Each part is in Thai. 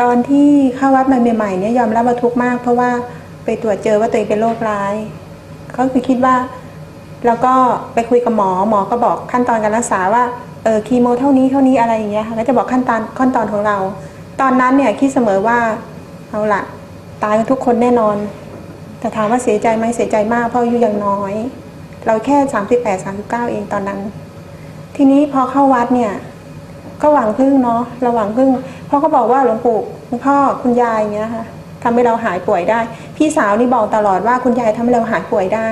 ตอนที่เข้าวัดใหม่ๆเนี่ยยอมรับว่าทุกข์มาก เพราะว่าไปตรวจเจอว่าตัวเองเป็นโรคร้าย ก็คือคิดว่า แล้วก็ไปคุยกับหมอหมอก็บอกขั้นตอนการรักษาว่าเออคีโมเท่านี้เท่านี้อะไรอย่างเงี้ยค่ะก็จะบอกขั้นตอนขั้นตอนของเรา ตอนนั้นเนี่ยคิดเสมอว่าเอาละตายกันทุกคนแน่นอน แต่ถามว่าเสียใจไหมเสียใจมากเพราะอายุยังน้อย เราแค่สามสิบแปดสามสิบเก้าเองตอนนั้น ทีนี้พอเข้าวัดเนี่ย ก็หวังพึ่งเนาะเราหวังพึ่ง พราะเขาบอกว่าหลวงปู่คุณพ่อคุณยายอย่างเงี้ยค่ะทำให้เราหายป่วยได้ พี่สาวนี่บอกตลอดว่าคุณยายทำให้เราหายป่วยได้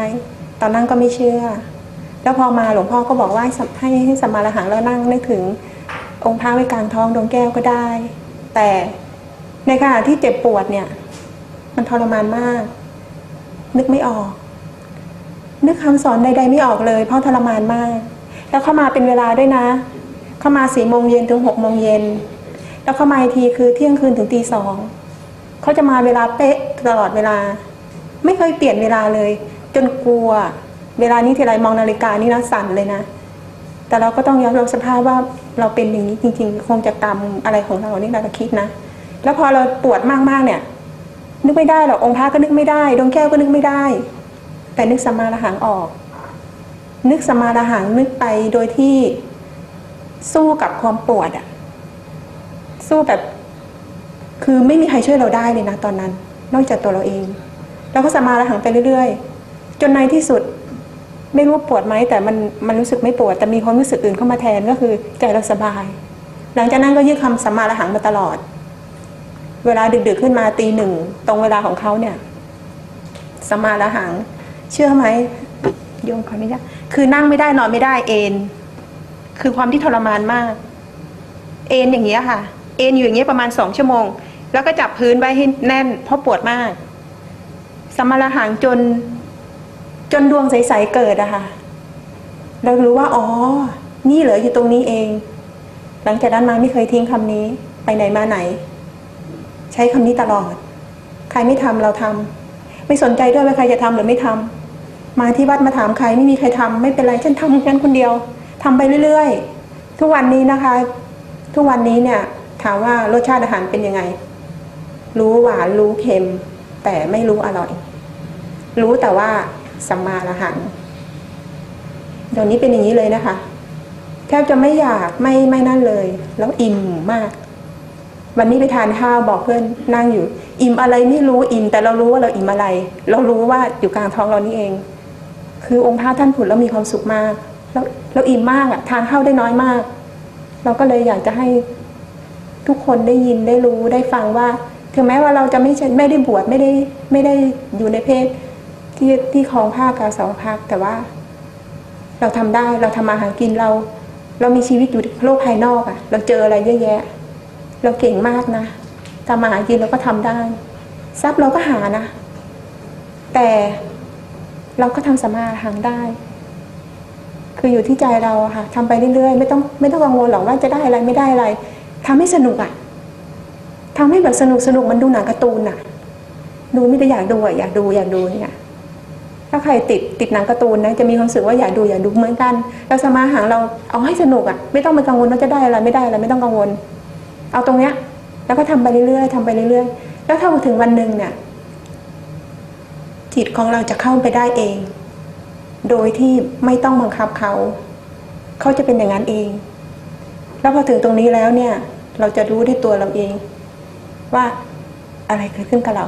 ตอนนั้นก็ไม่เชื่อ แล้วพอมาหลวงพ่อก็บอกว่าให้ให้สมาระหังแล้วนั่งนึกถึง องค์พระไว้กลางท้องดวงแก้วก็ได้ แต่ในขณะที่เจ็บปวดเนี่ย มันทรมานมาก นึกไม่ออก นึกคำสอนใด ๆ ไม่ออกเลย เพราะทรมานมาก แล้วเข้ามาเป็นเวลาด้วยนะ เข้ามาสี่โมงเย็นถึงหกโมงเย็น แล้วเข้ามาทีคือเที่ยงคืนถึงตีสองเขาจะมาเวลาเป๊ะตลอดเวลา ไม่เคยเปลี่ยนเวลาเลย จนกลัว เวลานี้ทีไรมองนาฬิกานี่นะสั่นเลยนะ แต่เราก็ต้องยอมรับสภาพว่าเราเป็นอย่างนี้จริง ๆ คงจะกรรมอะไรของเรานี่เราคิดนะ แล้วพอเราปวดมากๆเนี่ย นึกไม่ได้หรอกองค์พระก็นึกไม่ได้ดวงแก้วก็นึกไม่ได้ แต่นึกสมาระหังออก นึกสมมาระหังนึกไปโดยที่สู้กับความปวดอะ สู้แบบ คือไม่มีใครช่วยเราได้เลยนะตอนนั้น นอกจากตัวเราเอง เราก็สมมาระหังไปเรื่อยๆ จนในที่สุด ไม่รู้ว่าปวดไหมแต่มันมันรู้สึกไม่ปวด แต่มีความรู้สึกอื่นเข้ามาแทนก็คือใจเราสบาย หลังจากนั้นก็ยึดคำสัมมาระหังมาตลอด เวลาดึกๆขึ้นมาตีหนึ่งตรงเวลาของเขาเนี่ยสัมมาระหัง เชื่อไหมโยมขออนุญาตคือนั่งไม่ได้นอนไม่ได้เอนคือความที่ทรมานมาก เอนอย่างเงี้ยค่ะ อนอยู่อย่างเงี้ยประมาณสองชั่วโมง แล้วก็จับพื้นไว้ให้แน่น เพราะปวดมาก สมารหังจน จนดวงใสๆเกิดอะค่ะเรารู้ว่าอ๋อ นี่เหลืออยู่ตรงนี้เอง หลังจากนั้นมาไม่เคยทิ้งคำนี้ ไปไหนมาไหน ใช้คำนี้ตลอด ใครไม่ทำเราทำไม่สนใจด้วยว่าใครจะทำหรือไม่ทำมาที่วัดมาถามใครไม่มีใครทำไม่เป็นไรฉันทำฉันคนเดียวทำไปเรื่อย ๆ ทุกวันนี้นะคะ ทุกวันนี้เนี่ย ถามว่ารสชาติอาหารเป็นยังไง รู้หวานรู้เค็ม แต่ไม่รู้อร่อย รู้แต่ว่าสัมมาระหังเดี๋ยวนี้เป็นอย่างนี้เลยนะคะ แทบจะไม่อยากไม่ไม่นั่นเลย แล้วอิ่มมาก วันนี้ไปทานข้าวบอกเพื่อนนั่งอยู่ อิ่มอะไรไม่รู้อิ่ม แต่เรารู้ว่าเราอิ่มอะไร เรารู้ว่าอยู่กลางท้องเรานี่เอง คือองค์พระท่านผุดแล้วมีความสุขมาก แล้วเราอิ่มมากอะทานข้าวได้น้อยมาก เราก็เลยอยากจะให้ ทุกคนได้ยินได้รู้ได้ฟังว่า ถึงแม้ว่าเราจะไม่ใช่ไม่ได้บวชไม่ได้ไม่ได้อยู่ในเพศที่ที่คลองผ้ากาสาวพักแต่ว่า เราทำได้เราทำมาหากินเรา เรามีชีวิตอยู่โลกภายนอกอะเราเจออะไรเยอะแยะ เราเก่งมากนะทำมาหากินเราก็ทำได้ ทรัพย์เราก็หานะ แต่เราก็ทำสมาหางได้ คืออยู่ที่ใจเราค่ะทำไปเรื่อยๆ ไม่ต้องไม่ต้องกังวลหรอกว่าจะได้อะไรไม่ได้อะไร ทำให้สนุกอะทำให้แบบสนุกสนุกมันดูหนังการ์ตูนอะดูไม่ได้อยากดูอะอยากดูอยากดูเนี่ยถ้าใครติดติดหนังการ์ตูนนะจะมีความรู้สึกว่าอยากดูอยากดูเหมือนกันเราสมาหางเราเอาให้สนุกอะไม่ต้องไปกังวลว่าจะได้อะไรไม่ได้อะไรไม่ต้องกังวล เอาตรงเนี้ย แล้วก็ทำไปเรื่อยๆทำไปเรื่อยๆแล้วถ้าถึงวันหนึ่งเนี่ยจิตของเราจะเข้าไปได้เอง โดยที่ไม่ต้องบังคับเขา เขาจะเป็นอย่างนั้นเอง แล้วพอถึงตรงนี้แล้วเนี่ย เราจะรู้ด้วยตัวเราเอง ว่าอะไรเกิดขึ้นกับเรา